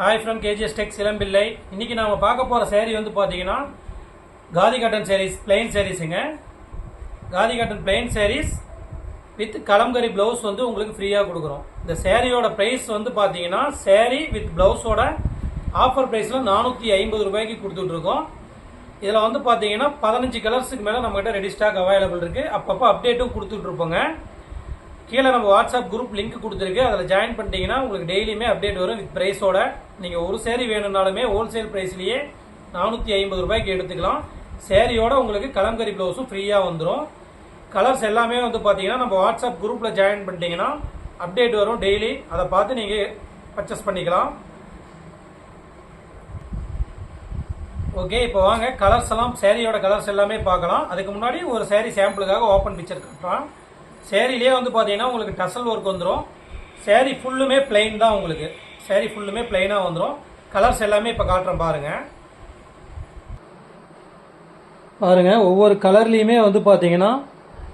Hi from KGS Tex சிலம்பிள்ளை. இன்றைக்கி நாம் பார்க்க போகிற சேரீ வந்து பார்த்தீங்கன்னா khadi cotton saris plain சேரீஸுங்க. Khadi cotton plain saris with Kalamkari blouse வந்து உங்களுக்கு ஃப்ரீயாக கொடுக்குறோம். இந்த சேரீயோட ப்ரைஸ் வந்து பார்த்தீங்கன்னா சேரீ வித் ப்ளவுஸோட ஆஃபர் ப்ரைஸில் நானூற்றி ஐம்பது ரூபாய்க்கு கொடுத்துட்ருக்கோம் இதில் வந்து பார்த்தீங்கன்னா பதினஞ்சு கலர்ஸுக்கு மேலே நம்மகிட்ட ரெடி ஸ்டாக் அவைலபிள் இருக்குது அப்பப்போ அப்டேட்டும் கொடுத்துட்ருப்போங்க கீழே நம்ம வாட்ஸ்அப் குரூப் லிங்க் கொடுத்துருக்கு. அதில் ஜாயின் பண்ணிட்டீங்கன்னா உங்களுக்கு டெய்லியுமே அப்டேட் வரும் வித் ப்ரைஸோட நீங்கள் ஒரு சேரீ வேணும்னாலுமே ஹோல்சேல் ப்ரைஸ்லேயே நானூற்றி ஐம்பது ரூபாய்க்கு எடுத்துக்கலாம். சேரீயோட உங்களுக்கு கலம்கரி ப்ளவுஸும் ஃப்ரீயாக வந்துடும் கலர்ஸ் எல்லாமே வந்து பார்த்தீங்கன்னா நம்ம வாட்ஸ்அப் குரூப்பில் ஜாயின் பண்ணிட்டீங்கன்னா அப்டேட் வரும் டெய்லி அதை பார்த்து நீங்கள் பர்ச்சேஸ் பண்ணிக்கலாம். ஓகே இப்போ வாங்க. கலர்ஸ் எல்லாம் சேரீயோட கலர்ஸ் எல்லாமே பார்க்கலாம். அதுக்கு முன்னாடி ஒரு சேரீ சாம்பிளுக்காக ஓப்பன் பிக்சர் கட்டுறான் சேரீலேயே வந்து பார்த்தீங்கன்னா உங்களுக்கு டசல் ஒர்க் வந்துடும் சேரீ ஃபுல்லுமே பிளெயின் தான் உங்களுக்கு. சேரீ ஃபுல்லுமே பிளெயினாக வந்துடும் கலர்ஸ் எல்லாமே இப்போ காட்டுறேன் பாருங்கள் பாருங்கள் ஒவ்வொரு கலர்லேயுமே வந்து பார்த்தீங்கன்னா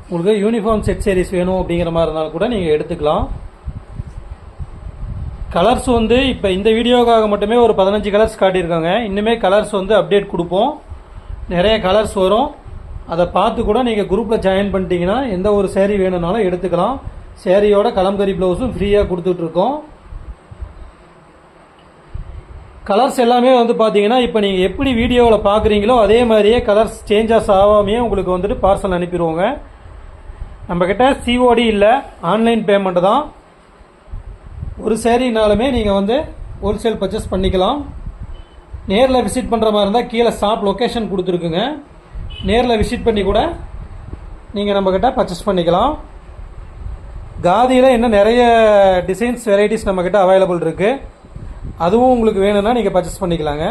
உங்களுக்கு யூனிஃபார்ம் செட் சேரீஸ் வேணும் அப்படிங்கிற மாதிரி இருந்தாலும் கூட நீங்கள் எடுத்துக்கலாம். கலர்ஸ் வந்து இப்போ இந்த வீடியோக்காக மட்டுமே ஒரு பதினஞ்சு கலர்ஸ் காட்டியிருக்காங்க. இன்னுமே கலர்ஸ் வந்து அப்டேட் கொடுப்போம். நிறைய கலர்ஸ் வரும். அதை பார்த்து கூட நீங்கள் குரூப்பில் ஜாயின் பண்ணிட்டீங்கன்னா எந்த ஒரு சேரீ வேணும்னாலும் எடுத்துக்கலாம். சேரீயோட கலம்கரி ப்ளவுஸும் ஃப்ரீயாக கொடுத்துட்ருக்கோம். கலர்ஸ் எல்லாமே வந்து பார்த்தீங்கன்னா இப்போ நீங்கள் எப்படி வீடியோவில் பார்க்குறீங்களோ அதே மாதிரியே கலர்ஸ் சேஞ்சஸ் ஆகாமையே உங்களுக்கு வந்துட்டு பார்சல் அனுப்பிடுவோங்க. நம்மக்கிட்ட சிஓடி இல்லை ஆன்லைன் பேமெண்ட்டு தான். ஒரு சேரீனாலுமே நீங்கள் வந்து ஹோல்சேல் பர்ச்சேஸ் பண்ணிக்கலாம். நேரில் விசிட் பண்ணுற மாதிரி இருந்தால் கீழே ஷாப் லொக்கேஷன் கொடுத்துருக்குங்க. நேரில் விசிட் பண்ணி கூட நீங்கள் நம்மக்கிட்ட பர்ச்சேஸ் பண்ணிக்கலாம். காதியில் இன்னும் நிறைய டிசைன்ஸ் வெரைட்டிஸ் நம்மக்கிட்ட அவைலபிள் இருக்குது அதுவும் உங்களுக்கு வேணும்னா நீங்கள் பர்ச்சேஸ் பண்ணிக்கலாங்க.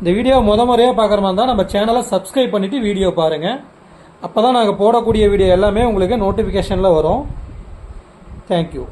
இந்த வீடியோ முத முறையாக பார்க்குற மாதிரி இருந்தால் நம்ம சேனலை சப்ஸ்கிரைப் பண்ணிவிட்டு வீடியோ பாருங்கள் அப்போ தான் நாங்கள் போடக்கூடிய வீடியோ எல்லாமே உங்களுக்கு நோட்டிஃபிகேஷனில் வரும். தேங்க்யூ